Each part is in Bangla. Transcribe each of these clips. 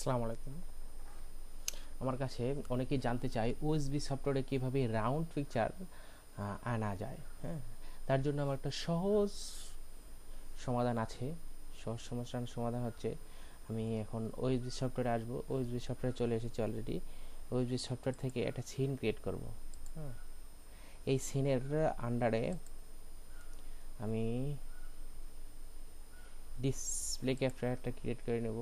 আসসালামু আলাইকুম। আমার কাছে অনেকেই জানতে চায় ওএসবি সফটওয়্যারে কীভাবে রাউন্ড পিকচার আনা যায় হ্যাঁ? তার জন্য আমার একটা সহজ সমাধান আছে। সহজ সমস্যার সমাধান হচ্ছে, আমি এখন ওএসবি সফটওয়্যারে আসব। ওএসবি সফটওয়্যারে চলে এসেছি অলরেডি ওএসবি সফটওয়্যার থেকে একটা সিন ক্রিয়েট করব। হ্যাঁ এই সিনের আন্ডারে আমি ডিসপ্লে ক্যাপচার একটা ক্রিয়েট করে নেব।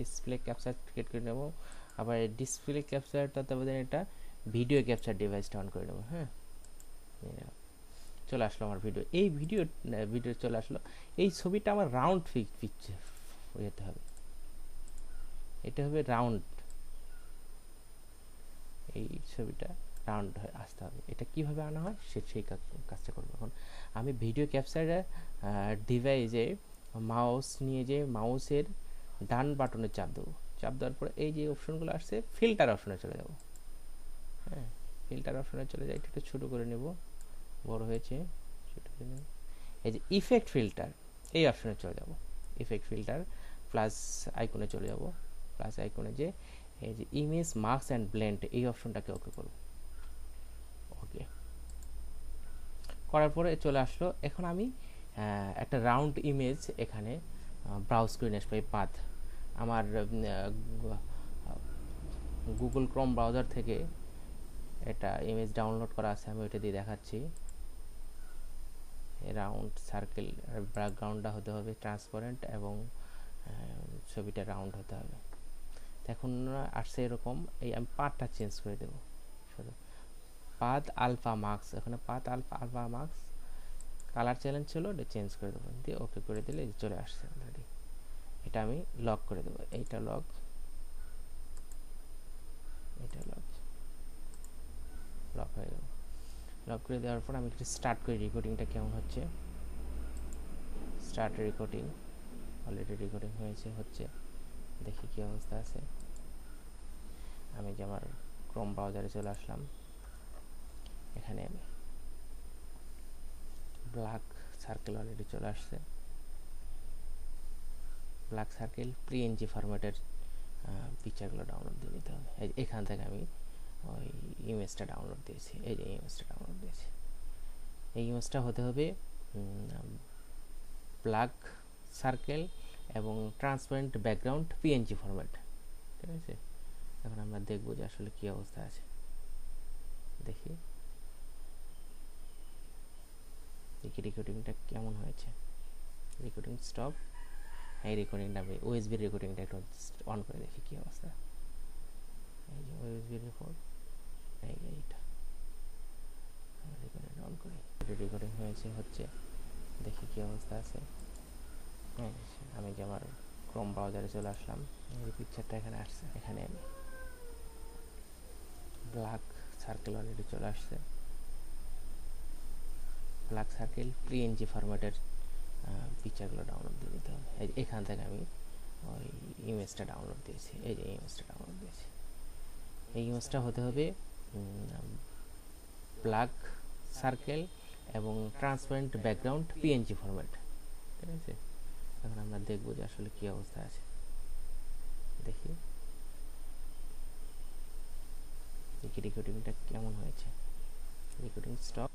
ডিসপ্লে ক্যাপচার ক্রিয়েট করে নেব। আবার ডিসপ্লে ক্যাপচারটাতে আমাদের এটা ভিডিও ক্যাপচার ডিভাইসটা অন করে নেব হ্যাঁ? চলে আসলো আমার ভিডিও এই ভিডিও ভিডিও চলে আসলো। এই ছবিটা আমার রাউন্ড পিকচার যেতে হবে। এটা হবে রাউন্ড এই ছবিটা রাউন্ড হয়ে আসতে হবে। এটা কীভাবে আনা হয়? সে, সেই কাজটা করব এখন। আমি ভিডিও ক্যাপচারে ডিভাইসে মাউস নিয়ে যে মাউসের ডান বাটনে চাপ দেবো। চাপ দেওয়ার পরে এই যে অপশনগুলো আসছে ফিল্টার অপশনে চলে যাব। হ্যাঁ ফিল্টার অপশনে চলে যাই, একটু ছোটো করে নেব। বড় হয়েছে, ছোটো করে নেব। এই যে ইফেক্ট ফিল্টার এই অপশনে চলে যাব। ইফেক্ট ফিল্টার প্লাস আইকনে চলে যাব। প্লাস আইকনে যে, এই যে ইমেজ মার্কস অ্যান্ড ব্লেন্ড এই অপশনটাকে ওকে করব। ওকে করার পরে চলে আসলো, এখন আমি একটা রাউন্ড ইমেজ এখানে ব্রাউজ করে নিয়ে আসব এই পাথ। আমার গুগল ক্রোম ব্রাউজার থেকে এটা ইমেজ ডাউনলোড করা আছে, আমি ওইটা দিয়ে দেখাচ্ছি। রাউন্ড সার্কেল ব্যাকগ্রাউন্ডটা হতে হবে ট্রান্সপারেন্ট এবং ছবিটা রাউন্ড হতে হবে। এখন আসছে এরকম, এই আমি পাতটা চেঞ্জ করে দেবো। পাত আলফা মার্কস এখানে পাত alpha alpha marks colour challenge ছিল, এটা চেঞ্জ করে দেবো। দিয়ে ওকে করে দিলে চলে আসছে অলরেডি এটা আমি লক করে দেবো। এইটা লক এটা লক লক হয়ে গেল। লক করে দেওয়ার পর আমি একটু স্টার্ট করি রেকর্ডিংটা কেমন হচ্ছে। স্টার্ট রেকর্ডিং অলরেডি রেকর্ডিং হয়েছে, হচ্ছে। দেখি কী অবস্থা আছে। আমি যে আমার ক্রোম ব্রাউজারে চলে আসলাম। এখানে আমি ব্ল্যাক সার্কেল অলরেডি চলে আসছে। ব্ল্যাক সার্কেল প্রি এনজি ফরম্যাটের পিকচারগুলো ডাউনলোড দিয়ে নিতে হবে। এখান থেকে আমি ওই ইমেজটা ডাউনলোড দিয়েছি। এই যে ইমেজটা ডাউনলোড দিয়েছি। এই ইমেজটা হতে হবে ব্ল্যাক সার্কেল এবং ট্রান্সপারেন্ট ব্যাকগ্রাউন্ড পিএনজি ফরম্যাট ঠিক আছে? এখন আমরা দেখব যে আসলে কী অবস্থা আছে। দেখি। দেখি রেকর্ডিংটা কেমন হয়েছে। রেকর্ডিং স্টপ এই রেকর্ডিংটা আমি ওএসবি রেকর্ডিংটা একটু অন করে দেখি কী অবস্থা। এই যে ওএসবি রেকর্ড এই যে এইটা। রেকর্ডিং অন করি। রেকর্ডিং হয়েছে হচ্ছে, দেখি কী অবস্থা আছে। হ্যাঁ আমি যে আমার ক্রোম ব্রাউজারে চলে আসলাম, এই পিকচারটা এখানে আসছে। এখানে আমি ব্ল্যাক সার্কেল অলরেডি চলে আসছে। ব্ল্যাক সার্কেল প্রি এনজি ফরম্যাটের পিকচারগুলো ডাউনলোড দিয়ে নিতে হবে। এখান থেকে আমি ওই ইমেজটা ডাউনলোড দিয়েছি। এই যে ইমেজটা ডাউনলোড দিয়েছি। এই ইমেজটা হতে হবে ব্ল্যাক সার্কেল এবং ট্রান্সপারেন্ট ব্যাকগ্রাউন্ড পিএনজি ফরম্যাট ঠিক আছে? এখন আমরা দেখব যে আসলে কী অবস্থা আছে। দেখি। রেকর্ডিংটা কেমন হয়েছে। Recording stop